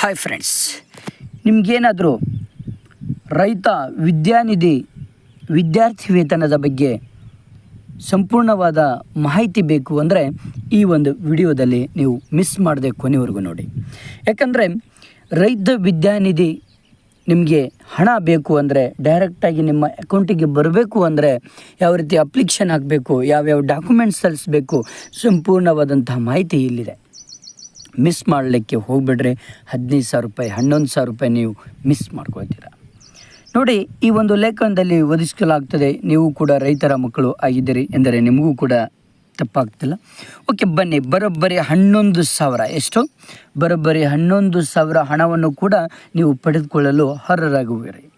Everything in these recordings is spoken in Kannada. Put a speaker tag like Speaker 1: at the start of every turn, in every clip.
Speaker 1: ಹಾಯ್ ಫ್ರೆಂಡ್ಸ್ ನಿಮಗೇನಾದರೂ ರೈತ, ವಿದ್ಯಾನಿಧಿ, ವಿದ್ಯಾರ್ಥಿ ವೇತನದ ಬಗ್ಗೆ ಸಂಪೂರ್ಣವಾದ ಮಾಹಿತಿ ಬೇಕು ಅಂದರೆ ಈ ಒಂದು ವಿಡಿಯೋದಲ್ಲಿ ನೀವು ಮಿಸ್ ಮಾಡದೆ ಕೊನೆವರೆಗೂ ನೋಡಿ. ಯಾಕಂದರೆ ರೈತ, ವಿದ್ಯಾನಿಧಿ ನಿಮಗೆ ಹಣ ಬೇಕು ಅಂದರೆ ಡೈರೆಕ್ಟಾಗಿ ನಿಮ್ಮ ಅಕೌಂಟಿಗೆ ಬರಬೇಕು ಅಂದರೆ ಯಾವ ರೀತಿ ಅಪ್ಲಿಕೇಶನ್ ಹಾಕಬೇಕು, ಯಾವ್ಯಾವ ಡಾಕ್ಯುಮೆಂಟ್ಸ್ ಸಲ್ಲಿಸಬೇಕು ಸಂಪೂರ್ಣವಾದಂತಹ ಮಾಹಿತಿ ಇಲ್ಲಿದೆ. ಮಿಸ್ ಮಾಡಲಿಕ್ಕೆ ಹೋಗ್ಬಿಡ್ರಿ. ಹದಿನೈದು ಸಾವಿರ ರೂಪಾಯಿ, ಹನ್ನೊಂದು ಸಾವಿರ ರೂಪಾಯಿ ನೀವು ಮಿಸ್ ಮಾಡ್ಕೊಳ್ತೀರ. ನೋಡಿ, ಈ ಒಂದು ಲೇಖನದಲ್ಲಿ ಒದಗಿಸಲಾಗ್ತದೆ. ನೀವು ಕೂಡ ರೈತರ ಮಕ್ಕಳು ಆಗಿದ್ದೀರಿ ಎಂದರೆ ನಿಮಗೂ ಕೂಡ ತಪ್ಪಾಗ್ತಿಲ್ಲ. ಓಕೆ ಬನ್ನಿ. ಬರೋಬ್ಬರಿ ಹನ್ನೊಂದು ಸಾವಿರ. ಎಷ್ಟು? ಬರೋಬ್ಬರಿ ಹನ್ನೊಂದು ಸಾವಿರ ಹಣವನ್ನು ಕೂಡ ನೀವು ಪಡೆದುಕೊಳ್ಳಲು ಅರ್ಹರಾಗುವಿರಿ.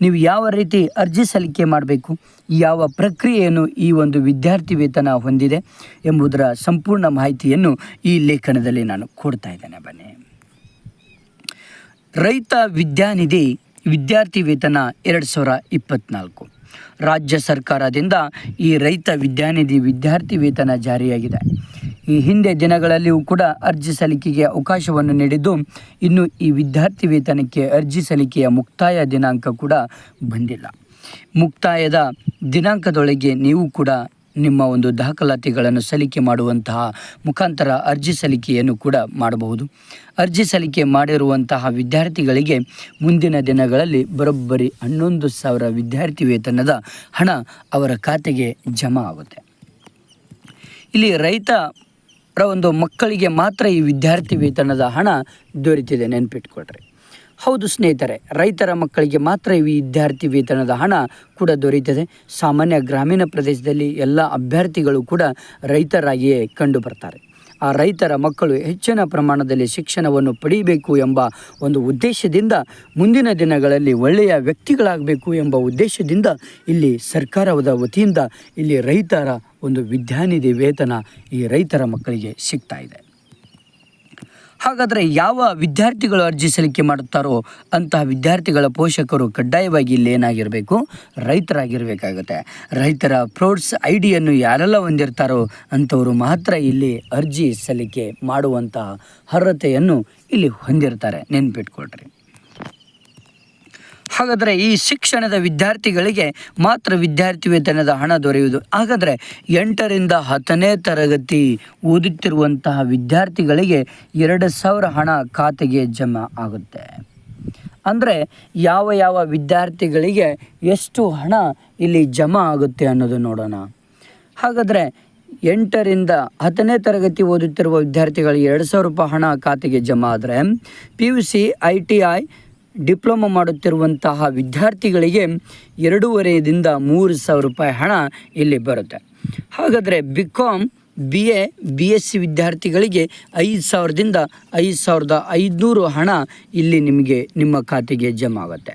Speaker 1: ನೀವು ಯಾವ ರೀತಿ ಅರ್ಜಿ ಸಲ್ಲಿಕೆ ಮಾಡಬೇಕು, ಯಾವ ಪ್ರಕ್ರಿಯೆಯನ್ನು ಈ ಒಂದು ವಿದ್ಯಾರ್ಥಿ ವೇತನ ಹೊಂದಿದೆ ಎಂಬುದರ ಸಂಪೂರ್ಣ ಮಾಹಿತಿಯನ್ನು ಈ ಲೇಖನದಲ್ಲಿ ನಾನು ಕೊಡ್ತಾ ಇದ್ದೇನೆ. ಬನ್ನಿ. ರೈತ ವಿದ್ಯಾನಿಧಿ ವಿದ್ಯಾರ್ಥಿ ವೇತನ ಎರಡು ಸಾವಿರ ಇಪ್ಪತ್ತ್ನಾಲ್ಕು ರಾಜ್ಯ ಸರ್ಕಾರದಿಂದ ಈ ರೈತ ವಿದ್ಯಾನಿಧಿ ವಿದ್ಯಾರ್ಥಿ ವೇತನ ಜಾರಿಯಾಗಿದೆ. ಈ ಹಿಂದೆ ದಿನಗಳಲ್ಲಿಯೂ ಕೂಡ ಅರ್ಜಿ ಸಲ್ಲಿಕೆಗೆ ಅವಕಾಶವನ್ನು ನೀಡಿದ್ದು, ಇನ್ನು ಈ ವಿದ್ಯಾರ್ಥಿ ವೇತನಕ್ಕೆ ಅರ್ಜಿ ಸಲ್ಲಿಕೆಯ ಮುಕ್ತಾಯ ದಿನಾಂಕ ಕೂಡ ಬಂದಿಲ್ಲ. ಮುಕ್ತಾಯದ ದಿನಾಂಕದೊಳಗೆ ನೀವು ಕೂಡ ನಿಮ್ಮ ಒಂದು ದಾಖಲಾತಿಗಳನ್ನು ಸಲ್ಲಿಕೆ ಮಾಡುವಂತಹ ಮುಖಾಂತರ ಅರ್ಜಿ ಸಲ್ಲಿಕೆಯನ್ನು ಕೂಡ ಮಾಡಬಹುದು. ಅರ್ಜಿ ಸಲ್ಲಿಕೆ ಮಾಡಿರುವಂತಹ ವಿದ್ಯಾರ್ಥಿಗಳಿಗೆ ಮುಂದಿನ ದಿನಗಳಲ್ಲಿ ಬರೋಬ್ಬರಿ ಹನ್ನೊಂದು ಸಾವಿರ ವಿದ್ಯಾರ್ಥಿ ವೇತನದ ಹಣ ಅವರ ಖಾತೆಗೆ ಜಮಾ ಆಗುತ್ತೆ. ಇಲ್ಲಿ ರೈತರ ಒಂದು ಮಕ್ಕಳಿಗೆ ಮಾತ್ರ ಈ ವಿದ್ಯಾರ್ಥಿ ವೇತನದ ಹಣ ದೊರೆತಿದೆ, ನೆನ್ಪಿಟ್ಕೊಳ್ರಿ. ಹೌದು ಸ್ನೇಹಿತರೆ, ರೈತರ ಮಕ್ಕಳಿಗೆ ಮಾತ್ರ ಈ ವಿದ್ಯಾರ್ಥಿ ವೇತನದ ಹಣ ಕೂಡ ದೊರೆಯುತ್ತದೆ ಸಾಮಾನ್ಯ ಗ್ರಾಮೀಣ ಪ್ರದೇಶದಲ್ಲಿ ಎಲ್ಲ ಅಭ್ಯರ್ಥಿಗಳು ಕೂಡ ರೈತರಾಗಿಯೇ ಕಂಡು ಬರ್ತಾರೆ. ಆ ರೈತರ ಮಕ್ಕಳು ಹೆಚ್ಚಿನ ಪ್ರಮಾಣದಲ್ಲಿ ಶಿಕ್ಷಣವನ್ನು ಪಡೆಯಬೇಕು ಎಂಬ ಒಂದು ಉದ್ದೇಶದಿಂದ ಮುಂದಿನ ದಿನಗಳಲ್ಲಿ ಒಳ್ಳೆಯ ವ್ಯಕ್ತಿಗಳಾಗಬೇಕು ಎಂಬ ಉದ್ದೇಶದಿಂದ ಇಲ್ಲಿ ಸರ್ಕಾರದ ವತಿಯಿಂದ ಇಲ್ಲಿ ರೈತರ ಒಂದು ವಿದ್ಯಾನಿಧಿ ವೇತನ ಈ ರೈತರ ಮಕ್ಕಳಿಗೆ ಸಿಗ್ತಾ ಇದೆ. ಹಾಗಾದರೆ ಯಾವ ವಿದ್ಯಾರ್ಥಿಗಳು ಅರ್ಜಿ ಸಲ್ಲಿಕೆ ಮಾಡುತ್ತಾರೋ ಅಂತಹ ವಿದ್ಯಾರ್ಥಿಗಳ ಪೋಷಕರು ಕಡ್ಡಾಯವಾಗಿ ಇಲ್ಲಿ ಏನಾಗಿರಬೇಕು? ರೈತರಾಗಿರಬೇಕಾಗುತ್ತೆ. ರೈತರ ಫ್ರೋಡ್ಸ್ ಐ ಡಿಯನ್ನು ಯಾರೆಲ್ಲ ಹೊಂದಿರ್ತಾರೋ ಅಂಥವರು ಮಾತ್ರ ಇಲ್ಲಿ ಅರ್ಜಿ ಸಲ್ಲಿಕೆ ಮಾಡುವಂತಹ ಅರ್ಹತೆಯನ್ನು ಇಲ್ಲಿ ಹೊಂದಿರ್ತಾರೆ. ನೆನ್ಪಿಟ್ಕೊಳ್ರಿ. ಹಾಗಾದರೆ ಈ ಶಿಕ್ಷಣದ ವಿದ್ಯಾರ್ಥಿಗಳಿಗೆ ಮಾತ್ರ ವಿದ್ಯಾರ್ಥಿ ವೇತನದ ಹಣ ದೊರೆಯುವುದು. ಹಾಗಾದರೆ ಎಂಟರಿಂದ ಹತ್ತನೇ ತರಗತಿ ಓದುತ್ತಿರುವಂತಹ ವಿದ್ಯಾರ್ಥಿಗಳಿಗೆ ಎರಡು ಸಾವಿರ ಹಣ ಖಾತೆಗೆ ಜಮಾ ಆಗುತ್ತೆ. ಅಂದರೆ ಯಾವ ಯಾವ ವಿದ್ಯಾರ್ಥಿಗಳಿಗೆ ಎಷ್ಟು ಹಣ ಇಲ್ಲಿ ಜಮಾ ಆಗುತ್ತೆ ಅನ್ನೋದು ನೋಡೋಣ. ಹಾಗಾದರೆ ಎಂಟರಿಂದ ಹತ್ತನೇ ತರಗತಿ ಓದುತ್ತಿರುವ ವಿದ್ಯಾರ್ಥಿಗಳಿಗೆ ಎರಡು ಸಾವಿರ ರೂಪಾಯಿ ಹಣ ಖಾತೆಗೆ ಜಮಾ ಆದರೆ P U C I T I diploma ಮಾಡುತ್ತಿರುವಂತಹ ವಿದ್ಯಾರ್ಥಿಗಳಿಗೆ ಎರಡೂವರೆಯಿಂದ ಮೂರು ಸಾವಿರ ರೂಪಾಯಿ ಹಣ ಇಲ್ಲಿ ಬರುತ್ತೆ. ಹಾಗಾದರೆ B com B A B S C ವಿದ್ಯಾರ್ಥಿಗಳಿಗೆ ಐದು ಸಾವಿರದಿಂದ ಐದು ಸಾವಿರದ ಐದುನೂರು ಹಣ ಇಲ್ಲಿ ನಿಮಗೆ ನಿಮ್ಮ ಖಾತೆಗೆ ಜಮಾ ಆಗುತ್ತೆ.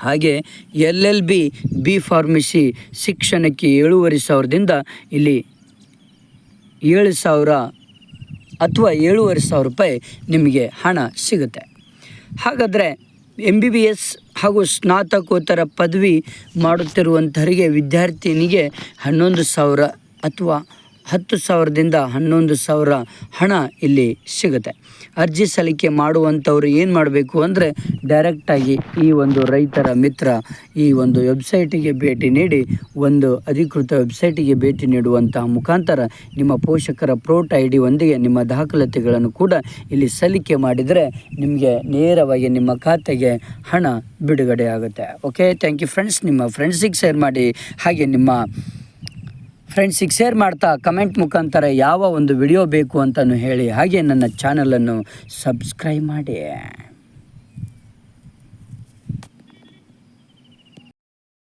Speaker 1: ಹಾಗೆ L L B B pharmacy ಶಿಕ್ಷಣಕ್ಕೆ ಏಳೂವರೆ ಸಾವಿರದಿಂದ ಇಲ್ಲಿ ಏಳು ಸಾವಿರ ಅಥವಾ ಏಳೂವರೆ ಸಾವಿರ ರೂಪಾಯಿ ನಿಮಗೆ ಹಣ ಸಿಗುತ್ತೆ. ಹಾಗಾದರೆ ಎಂ ಬಿ ಬಿ ಎಸ್ ಹಾಗೂ ಸ್ನಾತಕೋತ್ತರ ಪದವಿ ಮಾಡುತ್ತಿರುವಂಥವರಿಗೆ ವಿದ್ಯಾರ್ಥಿನಿಗೆ ಹನ್ನೊಂದು ಸಾವಿರ ಅಥವಾ ಹತ್ತು ಸಾವಿರದಿಂದ ಹನ್ನೊಂದು ಸಾವಿರ ಹಣ ಇಲ್ಲಿ ಸಿಗುತ್ತೆ. ಅರ್ಜಿ ಸಲ್ಲಿಕೆ ಮಾಡುವಂಥವ್ರು ಏನು ಮಾಡಬೇಕು ಅಂದರೆ ಡೈರೆಕ್ಟಾಗಿ ಈ ಒಂದು ರೈತರ ಮಿತ್ರ ಈ ಒಂದು ವೆಬ್ಸೈಟಿಗೆ ಭೇಟಿ ನೀಡಿ ಒಂದು ಅಧಿಕೃತ ವೆಬ್ಸೈಟಿಗೆ ಭೇಟಿ ನೀಡುವಂತಹ ಮುಖಾಂತರ ನಿಮ್ಮ ಪೋಷಕರ ಪ್ರೋಟ್ ಐ ಡಿಯೊಂದಿಗೆ ನಿಮ್ಮ ದಾಖಲಾತಿಗಳನ್ನು ಕೂಡ ಇಲ್ಲಿ ಸಲ್ಲಿಕೆ ಮಾಡಿದರೆ ನಿಮಗೆ ನೇರವಾಗಿ ನಿಮ್ಮ ಖಾತೆಗೆ ಹಣ ಬಿಡುಗಡೆ ಆಗುತ್ತೆ. ಓಕೆ ಥ್ಯಾಂಕ್ ಯು ಫ್ರೆಂಡ್ಸ್ ನಿಮ್ಮ ಫ್ರೆಂಡ್ಸಿಗೆ ಶೇರ್ ಮಾಡಿ ಹಾಗೆ ನಿಮ್ಮ ಫ್ರೆಂಡ್ಸಿಗೆ ಶೇರ್ ಮಾಡ್ತಾ ಕಮೆಂಟ್ ಮುಖಾಂತರ ಯಾವ ಒಂದು ವಿಡಿಯೋ ಬೇಕು ಅಂತಲೂ ಹೇಳಿ, ಹಾಗೆ ನನ್ನ ಚಾನಲನ್ನು ಸಬ್ಸ್ಕ್ರೈಬ್ ಮಾಡಿ.